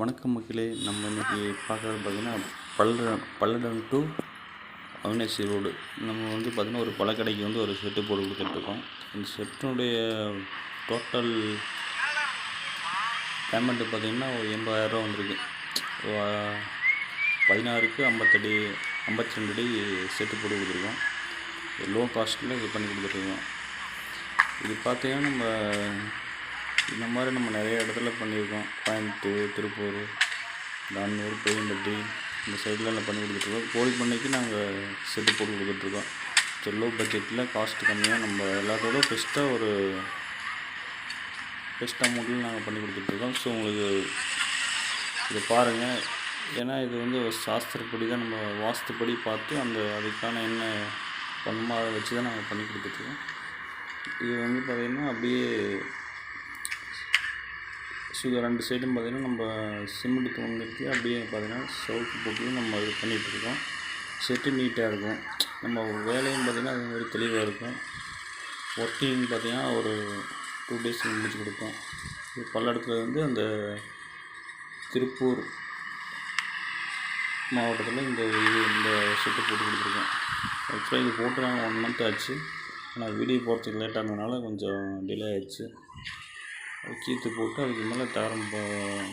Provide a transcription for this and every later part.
வணக்கம் மக்களே. நம்ம இன்றைக்கி பார்க்குறது பார்த்திங்கன்னா பல்லட பல்லடம் டு அவினாசி ரோடு. நம்ம வந்து பார்த்திங்கன்னா ஒரு பழக்கடைக்கு வந்து ஒரு செட்டு போட்டு கொடுத்துட்ருக்கோம். இந்த செட்டினுடைய டோட்டல் பேமெண்ட்டு பார்த்திங்கன்னா ஒரு எண்பதாயிரரூவா வந்திருக்கு. பதினாறுக்கு ஐம்பத்தடி ஐம்பத்தி ரெண்டு அடி செட்டு போட்டு கொடுத்துருக்கோம். லோ காஸ்ட்டில் இது பண்ணி கொடுத்துட்ருக்கோம். இது பார்த்திங்கன்னா நம்ம இந்த மாதிரி நம்ம நிறைய இடத்துல பண்ணியிருக்கோம். கோயம்புத்தூர் திருப்பூர் தானூர் பெரியம்பட்டி இந்த சைட்லலாம் பண்ணி கொடுத்துட்ருக்கோம். கோழி பண்ணைக்கு நாங்கள் செட்டு போட்டு கொடுத்துட்ருக்கோம். ஸோ லோ பட்ஜெட்டில் காஸ்ட் கம்மியாக நம்ம எல்லாத்தோட பெஸ்ட்டாக ஒரு பெஸ்ட் அமௌண்ட்டில் நாங்கள் பண்ணி கொடுத்துட்ருக்கோம். ஸோ உங்களுக்கு இதை பாருங்கள் ஏன்னா இது வந்து ஒரு சாஸ்திரப்படி தான் நம்ம வாஸ்துப்படி பார்த்து அந்த அதுக்கான என்ன பண்ணுமோ அதை வச்சு தான் நாங்கள் பண்ணி கொடுத்துட்ருக்கோம். இது வந்து பார்த்திங்கன்னா அப்படியே சுகர் ரெண்டு சைடும் பார்த்திங்கன்னா நம்ம சிமெண்ட் தூண் நிறுத்தி அப்படியே பார்த்திங்கன்னா சவுக்கு போட்டு நம்ம இது பண்ணிகிட்ருக்கோம் செட்டு நீட்டாக இருக்கும். நம்ம வேலையும் பார்த்திங்கன்னா அது மாதிரி தெளிவாக இருக்கும். ஒர்க்கிங் பார்த்திங்கன்னா ஒரு டூ டேஸ் முடிச்சு கொடுப்போம். இது பல்லடத்தில் வந்து அந்த திருப்பூர் மாவட்டத்தில் இந்த இது இந்த செட்டு போட்டு கொடுத்துருக்கோம். ஆக்சுவலாக இது போட்டு நாங்கள் ஒன் மந்த் ஆச்சு. ஆனால் வீடியோ போகிறதுக்கு லேட் ஆனதுனால கொஞ்சம் டிலே ஆயிடுச்சு. கீற்று போட்டு அதுக்கு மேலே தாரம் போ-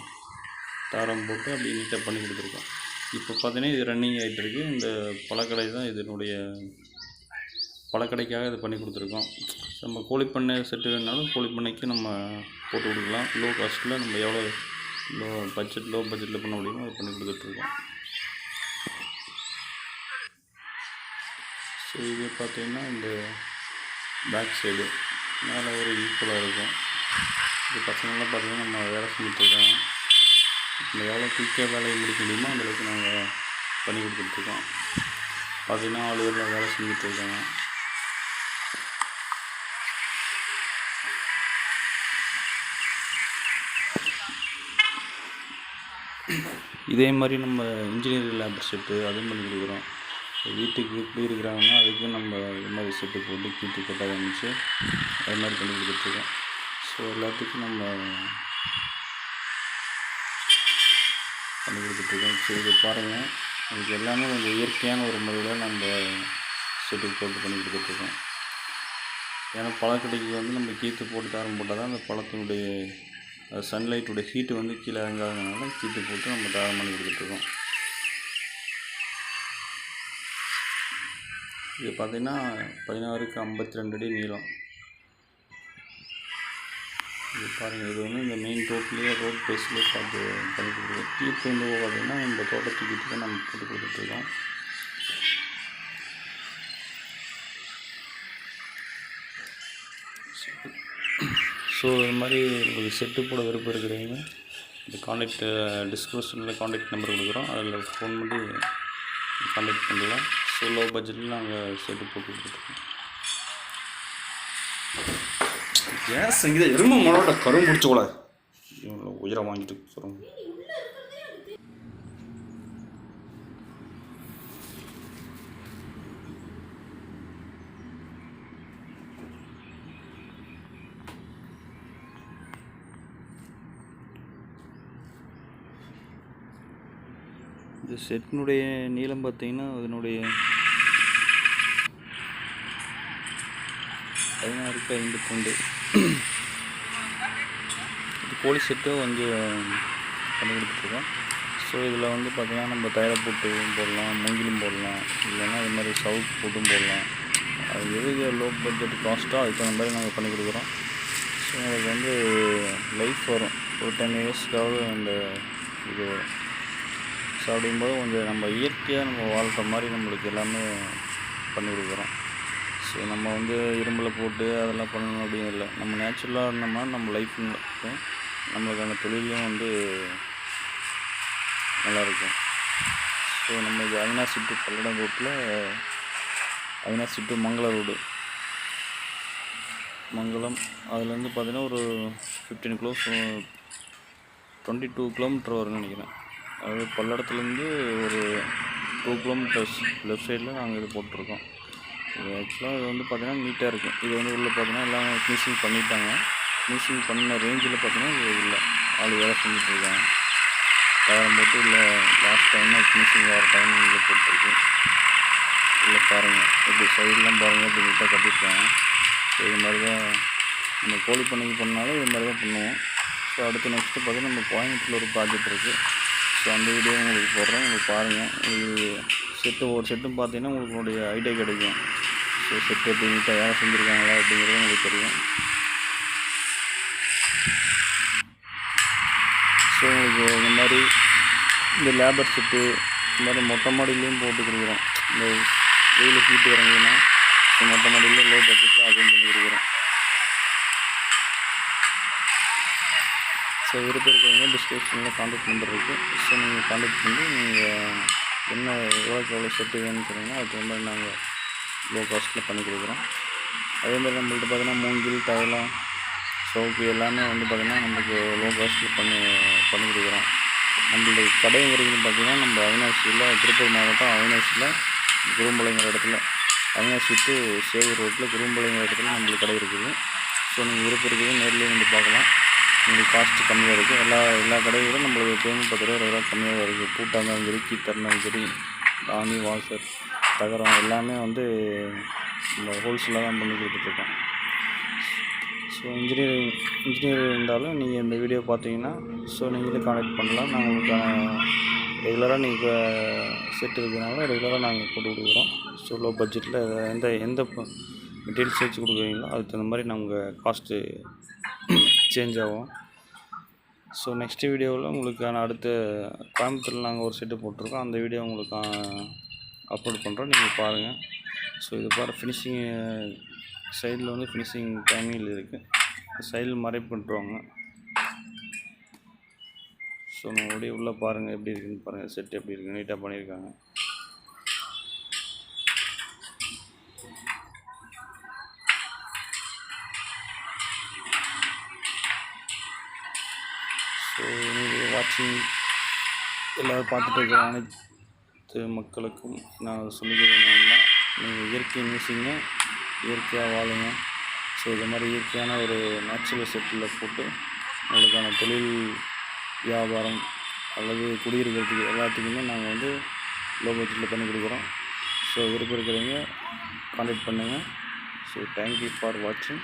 தாரம் போட்டு அப்படி நீட்டாக பண்ணி கொடுத்துருக்கோம். இப்போ பார்த்தீங்கன்னா இது ரன்னிங் ஆகிட்டு இருக்கு. இந்த பழக்கடை தான் இதனுடைய பழக்கடைக்காக இது பண்ணி கொடுத்துருக்கோம். நம்ம கோழிப்பண்ணை செட்டு வேணாலும் கோழிப்பண்ணைக்கு நம்ம போட்டு கொடுக்கலாம். லோ காஸ்ட்டில் நம்ம எவ்வளோ லோ பட்ஜெட் லோ பட்ஜெட்டில் பண்ண முடியுமோ அதை பண்ணி கொடுத்துட்ருக்கோம். ஸோ இது பார்த்தீங்கன்னா இந்த பேக் சைடு மேலே ஒரு ஈக்குவலாக இருக்கும். இது பசங்கள்லாம் பார்த்தீங்கன்னா நம்ம வேலை செஞ்சுட்ருக்கோம். நம்ம எவ்வளோ குயிக்காக வேலையை முடிக்க முடியுமோ அந்த அளவுக்கு நாங்கள் பண்ணி கொடுத்துட்ருக்கோம். பார்த்தீங்கன்னா ஆளுகளில் வேலை செஞ்சுட்ருக்கோம் இதே மாதிரி நம்ம இன்ஜினியரிங் லேபர் செட்டு அதுவும் பண்ணி கொடுக்குறோம். வீட்டுக்கு இப்படி இருக்கிறாங்கன்னா அதுக்கும் நம்ம இது மாதிரி செட்டு போட்டு கீட்டு கட்ட ஆரம்பிச்சு அது மாதிரி பண்ணி கொடுத்துட்ருக்கோம். ஸோ எல்லாத்துக்கும் நம்ம பண்ணி கொடுத்துட்ருக்கோம் ஸோ இது பாருங்கள் அதுக்கு எல்லாமே கொஞ்சம் இயற்கையான ஒரு முறையில் நம்ம செட்டுக்கு போட்டு பண்ணி கொடுத்துட்ருக்கோம் ஏன்னா பழக்கடைக்கு வந்து நம்ம கீத்து போட்டு தாரம் போட்டால் தான் அந்த பழத்தினுடைய சன்லைட்டுடைய ஹீட்டு வந்து கீழே இறங்காதனால கீத்து போட்டு நம்ம தாரம் பண்ணி கொடுத்துட்ருக்கோம் இது பார்த்தீங்கன்னா பதினாறுக்கு ஐம்பத்தி ரெண்டு அடி நீளம். இது பாருங்கள் இது வந்து இந்த மெயின் ரோட்லேயே ரோட் பேஸ்லேயே பார்த்து பண்ணி கொடுத்துருக்கோம் கீத்து வந்து பார்த்தீங்கன்னா இந்த தோட்டத்துக்கு கீத்து தான் நம்ம போட்டு கொடுத்துட்ருக்கோம் ஸோ இது மாதிரி உங்களுக்கு செட்டு போட விருப்பம் இருக்கிறவங்க இந்த காண்டாக்ட் டிஸ்கிரிப்ஷனில் காண்டாக்ட் நம்பர் கொடுக்குறோம். அதில் ஃபோன் பண்ணி காண்டாக்ட் பண்ணலாம் ஸோ லோ பட்ஜெட்டில் நாங்கள் செட்டு போட்டு கொடுத்துருக்கோம். ஏன் சங்கீதா? எறும்பு மனோட கரும் பிடிச்ச கூட. உயிரை வாங்கிட்டு சொல்லுங்க இந்த செட்டினுடைய நீளம் பார்த்தீங்கன்னா அதனுடைய பதினாறுக்கு ஐந்து ரெண்டு இது கோழி செட்டும் கொஞ்சம் பண்ணி கொடுத்துருக்கோம். ஸோ இதில் வந்து பார்த்திங்கன்னா நம்ம தயாரை போட்டு போடலாம் மூங்கிலும் போடலாம் இல்லைன்னா இது மாதிரி சவுக் போட்டும் போடலாம். அது எது லோ பட்ஜெட் காஸ்ட்டோ அதுக்கு தகுந்த மாதிரி நாங்கள் பண்ணி கொடுக்குறோம். ஸோ உங்களுக்கு வந்து லைஃப் வரும். ஒரு டென் இயர்ஸ்க்காவது அந்த இது வரும். ஸோ அப்படிங்கும்போது கொஞ்சம் நம்ம இயற்கையாக நம்ம வாழ்கிற மாதிரி நம்மளுக்கு எல்லாமே பண்ணி கொடுக்குறோம். ஸோ நம்ம வந்து இரும்பில் போட்டு அதெல்லாம் பண்ணணும் அப்படின்னு இல்லை. நம்ம நேச்சுரலாக இருந்தோம்னா நம்ம லைஃப் இருக்கும். நம்மளுக்கான தொழிலும் வந்து நல்லாயிருக்கும் ஸோ நம்ம இது அவினாசி டு பல்லடம் ரோட்டில் அவினாசி டு மங்கள ரோடு. மங்களம் அதுலேருந்து பார்த்தீங்கன்னா ஒரு fifteen kilo twenty two kilometre வரும்னு நினைக்கிறேன். அது பல்லடத்துலேருந்து ஒரு டூ கிலோமீட்டர்ஸ் லெஃப்ட் சைடில் நாங்கள் இது போட்டிருக்கோம். ஆக்சுவலாக இது வந்து பார்த்தீங்கன்னா நீட்டாக இருக்கும். இது வந்து உள்ளே பார்த்தீங்கன்னா எல்லாம் ஃபினிஷிங் பண்ணிட்டாங்க. ஃபினிஷிங் பண்ண ரேஞ்சில் பார்த்தீங்கன்னா இது இல்லை. ஆள் வேலை செஞ்சுட்டு இருக்காங்க. தகரம் போட்டு இல்லை லாஸ்ட் டைமில் ஃபினிஷிங் வர டைமிங்கில் போட்டிருக்கு. இல்லை பாருங்கள் இப்படி சைடெலாம் பாருங்கள் இப்படி நீட்டாக கட்டியிருக்காங்க. ஸோ இது மாதிரி தான் நம்ம கோழி பண்ணைக்கு பண்ணாலும் இது மாதிரி தான் பண்ணுவோம். ஸோ அடுத்து நெக்ஸ்ட்டு பார்த்தீங்கன்னா நம்ம கோயம்புத்தூரில் ஒரு ப்ராஜெக்ட் இருக்குது ஸோ அந்த வீடியோ உங்களுக்கு போடுறேன். உங்களுக்கு பாருங்கள் உங்களுக்கு செட்டு ஒரு செட்டும் பார்த்தீங்கன்னா உங்களுடைய ஐடியா கிடைக்கும். ஸோ செட்டு எப்படி நீட்டாக வேலை செஞ்சுருக்காங்களா அப்படிங்கிறது உங்களுக்கு தெரியும். ஸோ உங்களுக்கு இந்த மாதிரி இந்த லேபர் செட்டு இந்த மாதிரி மொட்டை மாடியிலையும் போட்டு கொடுக்குறோம். இந்த வெயில் ஹீட்டு இறங்குதுன்னா மொட்டை மாடியில் லோ பட்ஜெட்டில் அதுவும் பண்ணி கொடுக்குறோம். ஸோ விருப்பம் இருக்கிறவங்க டிஸ்கிரிப்ஷனில் காண்டாக்ட் நம்பர் இருக்குது ஸோ நீங்கள் காண்டாக்ட் பண்ணி நீங்கள் என்ன எவ்வளோக்கு எவ்வளோ செட்டு வேணும்னு சொன்னீங்கன்னா அதுக்கு வந்து நாங்கள் லோ காஸ்ட்டில் பண்ணி கொடுக்குறோம். அதேமாதிரி நம்மள்ட்ட பார்த்தீங்கன்னா மூங்கில் தைலம் சோப்பு எல்லாமே வந்து பார்த்திங்கன்னா நம்மளுக்கு லோ காஸ்ட்டில் பண்ணி பண்ணி கொடுக்குறோம். நம்மளுடைய கடைங்கிறது பார்த்திங்கன்னா நம்ம அவினாசியில் திருப்பூர் மாவட்டம் அவினாசியில் குரும்பலைங்கிற இடத்துல. அவினாசி டு சேவூர் ரோட்டில் குரும்பலைங்கிற இடத்துல நம்மளுக்கு கடை இருக்குது. ஸோ நீங்கள் விருப்பம் இருக்குது நேரிலேயே வந்து பார்க்கலாம். உங்களுக்கு காஸ்ட்டு கம்மியாக இருக்குது எல்லா எல்லா கடைகளும் நம்மளுக்கு எப்போயுமே பத்து ரூபா இருபது ரூபா கம்மியாக இருக்குது பூட்டாங்க இருந்தாலும் சரி கீ தரணும் சரி வாசர் தகரம் எல்லாமே வந்து இந்த ஹோல்சேலாக தான் பண்ணி கொடுத்துட்ருக்கோம். ஸோ இன்ஜினியரிங் இன்ஜினியர் இருந்தாலும் நீங்கள் இந்த வீடியோ பார்த்தீங்கன்னா ஸோ நீங்களே கான்டாக்ட் பண்ணலாம். நாங்கள் உங்களுக்கான ரெகுலராக நீங்கள் செட் இருக்கிறனால ரெகுலராக நாங்கள் போட்டு கொடுக்குறோம். ஸோ லோ பட்ஜெட்டில் எந்த எந்த மெட்டீரியல்ஸ் வச்சு கொடுக்குறீங்களோ அதுக்கு தகுந்த மாதிரி நாங்கள் காஸ்ட்டு சேஞ்ச் ஆகும். ஸோ நெக்ஸ்ட் வீடியோவில் உங்களுக்கான அடுத்த கோயம்புத்தூரில் நாங்கள் ஒரு செட்டு போட்டிருக்கோம். அந்த வீடியோ உங்களுக்கு அப்லோட் பண்ணுறோம் நீங்கள் பாருங்கள் ஸோ இது பாரு ஃபினிஷிங் சைடில் வந்து ஃபினிஷிங் டைமிங்கில் இருக்குது சைடில் மறைப்பு பண்ணிட்டுருவாங்க ஸோ மறுபடியும் உள்ளே பாருங்கள் எப்படி இருக்குன்னு பாருங்கள் செட் எப்படி இருக்குது நீட்டாக பண்ணியிருக்காங்க. ஸோ நீங்கள் வாட்சிங் எல்லோரும் பார்த்துட்டு இருக்கிற அனைத்து மக்களுக்கும் நான் சொல்லிக்கிறது நீங்கள் இயற்கை நேசிங்க இயற்கையாக வாழுங்க. ஸோ இது மாதிரி இயற்கையான ஒரு நேச்சுரல் செட்டில் போட்டு உங்களுக்கான தொழில் வியாபாரம் அல்லது குடியிருக்கிறதுக்கு எல்லாத்துக்குமே நாங்கள் வந்து லோ பட்ஜெட்டில் பண்ணி கொடுக்குறோம். ஸோ விருப்பம் இருக்கிறவங்க கான்டாக்ட் பண்ணுங்கள் ஸோ தேங்க்யூ ஃபார் வாட்சிங்